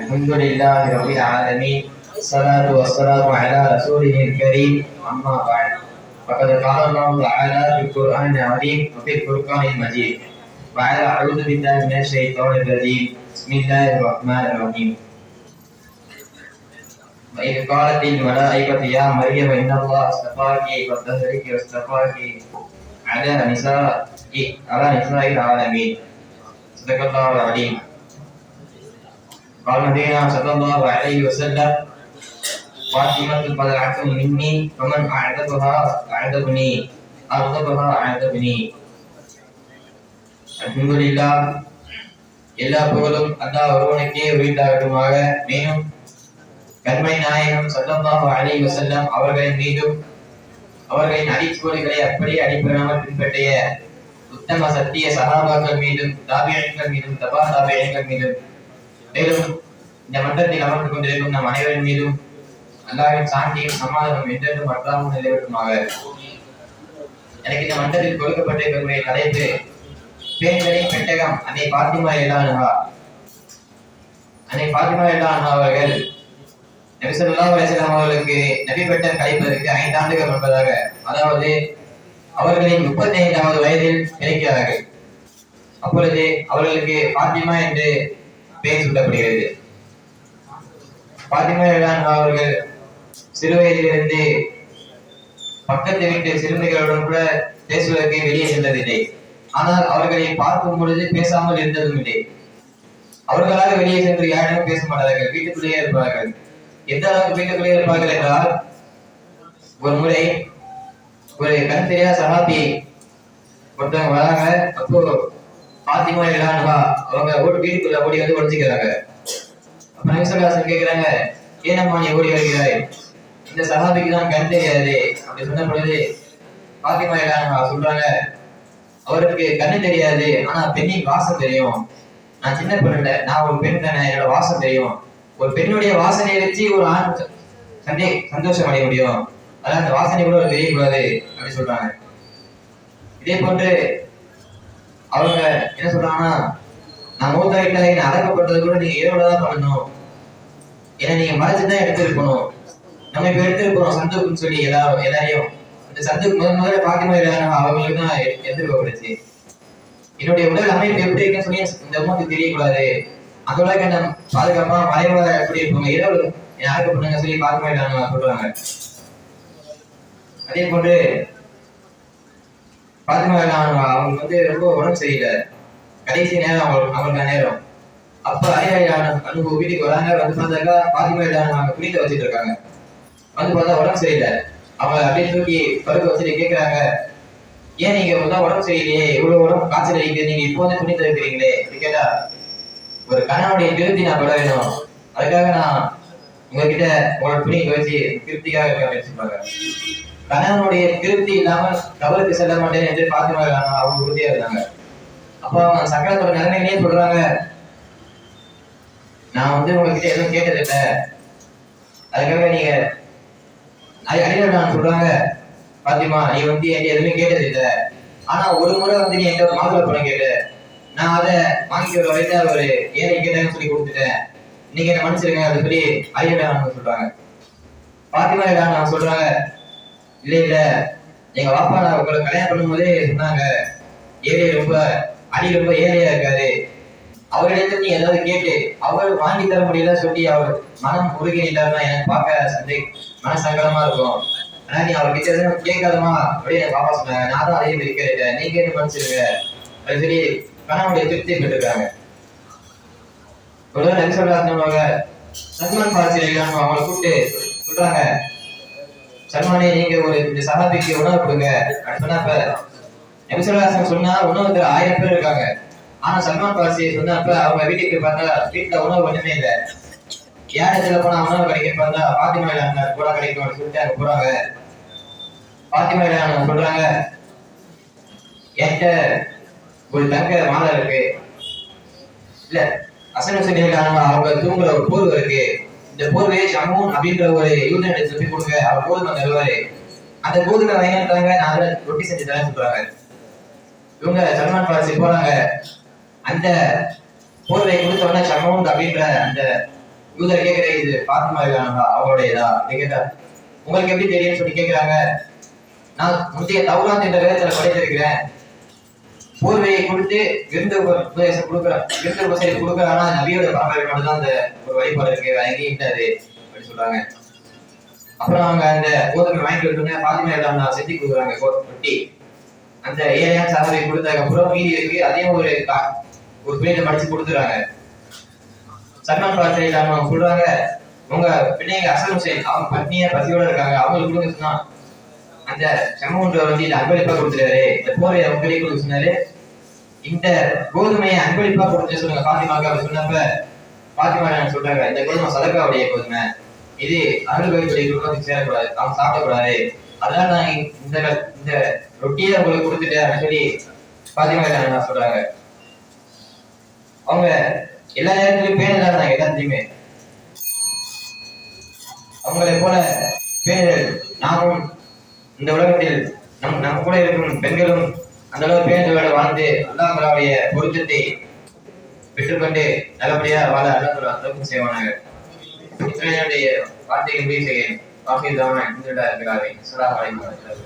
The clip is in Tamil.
الحمد لله رب العالمين الصلاة والسلام على رسوله الكريم أما بعد. فقد قال الله تعالى في القرآن العظيم وفي الفرقان المجيد بعد أعوذ بالله من الشيطان الرجيم بسم الله الرحمن الرحيم وإذ قالت الملائكة يا مريم إن الله اصطفاك وطهرك واصطفاك على نساء على نساء العالمين. صدق الله العليم قال نبينا صلى الله عليه وسلم فاطمة بضعة مني فمن أعذبها أعذبني أغضبها أعذبني அல்ஹம்துலில்லா எல்லா புகழும் அல்லாஹ் ஒருவனுக்கே உரித்தாகட்டுமாக மேலும் கண்மை நாயகம் சல்லல்லாஹு அலைஹி வஸல்லம் அவர்களின் மீதும் அவர்களின் அடிச்சுவடுகளை அப்படியே அடிப்படாமல் பின்பற்றிய உத்தம சத்திய சகாபாக்கள் மீதும் தாபியங்கள் மீதும் தபா தாபியங்கள் மீதும் மேலும் இந்த மன்றத்தில் அமர்ந்து கொண்டிருக்கும் நம் அனைவரின் மீதும் அல்லாவின் சாந்தியும் சமாதானம் என்றென்றும் மற்றாமல் நிலைவட்டுமாக எனக்கு இந்த மண்டலத்தில் கொடுக்கப்பட்டிருக்கக்கூடிய தலைப்பு பேர்களின் பெட்டகம் அன்னை பாத்திமா இல்லானுகா அன்னை பாத்திமா இல்லானுகா அவர்கள் நபி ஸல்லல்லாஹு அவர்களுக்கு நபி பெட்டம் கிடைப்பதற்கு ஐந்து ஆண்டுகள் முன்பதாக அதாவது அவர்களின் முப்பத்தி ஐந்தாவது வயதில் கிடைக்கிறார்கள் அப்பொழுது அவர்களுக்கு பாத்திமா என்று பெயர் சூட்டப்படுகிறது. பாத்திமா அவர்கள் சிறு வயதிலிருந்து பக்கத்து வீட்டு சிறுமிகளுடன் கூட பேசுவதற்கு வெளியே சென்றதில்லை. ஆனால் அவர்களை பார்க்கும் பொழுது பேசாமல் இருந்ததும் இல்லை. அவர்களாக வெளியே சென்று யாரிடம் பேச மாட்டார்கள்? வீட்டுக்குள்ளேயே இருப்பார்கள். எந்த அளவுக்கு வீட்டுக்குள்ளேயே இருப்பார்கள் என்றால் ஒரு முறை ஒரு கண் தெரியாத சகாபி ஒருத்தவங்க வராங்க அப்போ பாத்திமா இல்லானுவா அவங்க ஓட்டு வீட்டுக்குள்ள ஓடி வந்து ஒழிச்சுக்கிறாங்க கேக்குறாங்க ஏனம்மா நீ ஓடி வருகிறாய்? இந்த சகாபிக்கு தான் கண் தெரியாது அப்படி சொன்ன பொழுது பாத்திமா சொல்றாங்க. அவருக்கு கண்ணு தெரியாது ஆனா பெண்ணின் வாசம் தெரியும். நான் சின்ன பெண் நான் ஒரு பெண் தானே என்னோட வாசம் தெரியும். ஒரு பெண்ணுடைய வாசனையை வச்சு ஒரு ஆண் சந்தே சந்தோஷம் அடைய முடியும். அதான் அந்த வாசனை கூட தெரியக்கூடாது அப்படின்னு சொல்றாங்க. இதே போன்று அவங்க என்ன சொல்றாங்கன்னா நான் மூத்தாயிட்ட என்ன கூட நீங்க இரவுல பண்ணணும். ஏன்னா நீங்க மறைச்சு தான் எடுத்திருக்கணும். நம்ம இப்ப எடுத்திருக்கிறோம் சந்துக்குன்னு சொல்லி எல்லா எல்லாரையும். அந்த சந்துக்கு முதல் முதல்ல பாத்திமா எல்லாரும் அவங்களுக்கு தான் எ- எடுத்துருக்கப்படுச்சு என்னுடைய உடல் அமைப்பு எப்படி இருக்குன்னு சொல்லி இந்த உமக்கு தெரியக்கூடாது. அதோட நம்ம பாதுகாப்பா மறைவாக எப்படி இருப்பாங்க இரவு யாருக்கு பண்ணுங்க சொல்லி பாத்திமா இல்லாம சொல்றாங்க அதே போன்று பாத்திமா இல்லாம அவங்க வந்து ரொம்ப உடம்பு சரியில்லை. கடைசி நேரம் அவங்க அவங்களுக்கு நேரம். அப்ப ஐயாயிரம் அனுபவம். வீட்டுக்கு வராங்க வந்து பார்த்தாக்கா பாத்திமா இல்லாம அவங்க புனித வச்சுட்டு இருக்காங்க வந்து பார்த்தா உடம்பு சரியில்லை. அவங்க அப்படியே தூக்கி பருக்க வச்சுட்டு கேட்கறாங்க ஏன் நீங்க முதல்ல உடம்பு சரியில்லையே? இவ்வளவு உடம்பு காய்ச்சல் அடிக்குது நீங்க இப்போ வந்து புனித வைக்கிறீங்களே அப்படி கேட்டா ஒரு கணவனுடைய திருப்தி நான் பட வேணும் அதுக்காக நான் உங்ககிட்ட உங்களோட துணி வச்சு திருப்திக்காக இருக்க அப்படின்னு கணவனுடைய திருப்தி இல்லாம கவலுக்கு செல்ல மாட்டேன் என்று பாத்திமா அவங்க உறுதியா இருந்தாங்க அப்போ அவங்க சக்கரத்தோட நிலைமையிலேயே சொல்றாங்க. நான் வந்து உங்ககிட்ட எதுவும் கேட்டதில்ல. அதுக்காக நீங்க அடி- சொல்றாங்க. பாத்திமா நீ வந்து என்கிட்ட எதுவுமே கேட்டது இல்ல ஆனா ஒரு முறை வந்து நீ என்கிட்ட ஒரு மாதுளை பழம் கேட்ட நான் அதை வாங்கிட்டு வர வரைக்கும் அவர் ஏழை கேட்டேன்னு சொல்லி கொடுத்துட்டேன். நீங்க என்ன மன்னிச்சிருங்க அது சொல்லி அடிகள் சொல்றாங்க. பாத்திமா நான் சொல்றாங்க. இல்ல இல்ல. எங்க பாப்பா நான் உங்களை கல்யாணம் பண்ணும்போதே சொன்னாங்க. ஏழை ரொம்ப அடி ரொம்ப ஏழையா இருக்காரு. அவரிடத்துல நீ ஏதாவது கேட்டு அவர் வாங்கி தர முடியல சொல்லி அவர் மனம் உருகி நின்றாருன்னா எனக்கு பார்க்க சந்தை மன சங்கடமா இருக்கும். ஆனா நீ அவர்கிட்ட எதுவும் கேட்காதமா அப்படின்னு என் பாப்பா சொன்னாங்க. நான் தான் அதையும் மாதிரி கேட்டேன் நீங்க என்ன மன்னிச்சிருங்க? அப்படின்னு சொல்லி கணவனுடைய திருப்தி பெற்றிருக்காங்க உடனே நாள் நபி சொல்றாங்க சல்மான் பாசி அவங்களை கூப்பிட்டு சொல்றாங்க சல்மானே நீங்க ஒரு இந்த சகாபிக்கு உணவு கொடுங்க. அப்படின்னா சொன்னப்ப நபிசுல்லாசன் சொன்னா உணவு ஆயிரம் பேர் இருக்காங்க. ஆனா சல்மான் பாசி சொன்னப்ப அவங்க வீட்டுக்கு பார்த்தா வீட்டுல உணவு ஒண்ணுமே இல்ல. யார் இடத்துல போனா உணவு கிடைக்கும் பார்த்தா பாத்திமா இல்லாம கூட கிடைக்கும் சொல்லிட்டு அங்க போறாங்க. பாத்திமா இல்லாம சொல்றாங்க என்கிட்ட ஒரு தங்க மாலை இருக்கு. இல்ல. அசன் ஹுசைன் அவங்க தூங்குற ஒரு போர்வை இருக்கு. இந்த போர்வையை ஷமூன் அப்படின்ற ஒரு யூனியன் எடுத்து சொல்லி கொடுங்க. அவர் கோதுமை தருவாரு அந்த கோதுமை வாங்கிட்டாங்க நான் ரொட்டி செஞ்சு தரேன் சொல்றாங்க. இவங்க சல்மான் பாரசி போனாங்க அந்த போர்வை கொடுத்த உடனே அப்படின்ற அந்த யூதர் கேட்கிற இது பாத்திமா இருக்காங்களா அவங்களுடையதா அப்படி கேட்டா உங்களுக்கு எப்படி தெரியும்னு சொல்லி கேட்கிறாங்க நான் முந்தைய தௌராத் என்ற வேதத்துல படைத்திருக்கிறேன். போர்வையை கொடுத்து விருந்து உபதேசம் கொடுக்குறேன் விருந்து உபதேசம் கொடுக்குறேன்? ஆனா நபியோட பரம்பரை மட்டும் தான் அந்த ஒரு வழிபாடு இருக்கு. எங்கேயும் அப்படின்னு சொல்றாங்க. அப்புறம் அவங்க அந்த கோதுமை வாங்கி விட்டுங்க பாத்திமா இல்லாம செஞ்சு கொடுக்குறாங்க கோ- ரொட்டி அந்த ஏழையான சாதனை கொடுத்ததுக்கு அப்புறம் மீதி இருக்கு. அதையும் ஒரு கா- ஒரு பிளேட்ல படிச்சு கொடுத்துறாங்க சல்மான் பாத்திரை அவங்க சொல்றாங்க உங்க பிள்ளைங்க அசல் ஹுசைன் அவங்க பத்னியா பசியோட இருக்காங்க. அவங்களுக்கு கொடுங்க சொன்னா அந்த செம்மூன்ற இந்த அன்பளிப்பா கொடுத்துறாரு இந்த போரை அன்பளிப்பு கொடுக்க சொன்னாரு. இந்த கோதுமையை அன்பளிப்பா கொடுத்து சொல்லுங்க பாத்திமாக்கு அப்படி சொன்னப்ப பாத்திமா சொல்றாங்க இந்த கோதுமை சதக்காவுடைய கோதுமை. இது அருள்களுடைய குடும்பத்துக்கு சேரக்கூடாது. அவங்க சாப்பிடக்கூடாது. அதனால நான் இந்த இந்த ரொட்டியை உங்களுக்கு கொடுத்துட்டேன் சொல்லி பாத்திமா சொல்றாங்க. அவங்க எல்லா நேரத்திலும் பேணுதலா இல்லாதாங்க எல்லாத்தையுமே அவங்களை போல பேர்கள் நாமும் இந்த உலகத்தில் நம் நம்ம கூட இருக்கும் பெண்களும் அந்த அளவு பேணுதலோட வாழ்ந்து அல்லாஹ்வுடைய பொருத்தத்தை பெற்றுக்கொண்டு நல்லபடியா வாழ அல்லாஹ் அளவுக்கு செய்வானாங்க இத்தனையுடைய வார்த்தைகள் முடிவு செய்கிறேன். வாசிதான இந்த இருக்கிறார்கள் அஸ்ஸலாமு அலைக்கும் வரஹ்மத்துல்லாஹி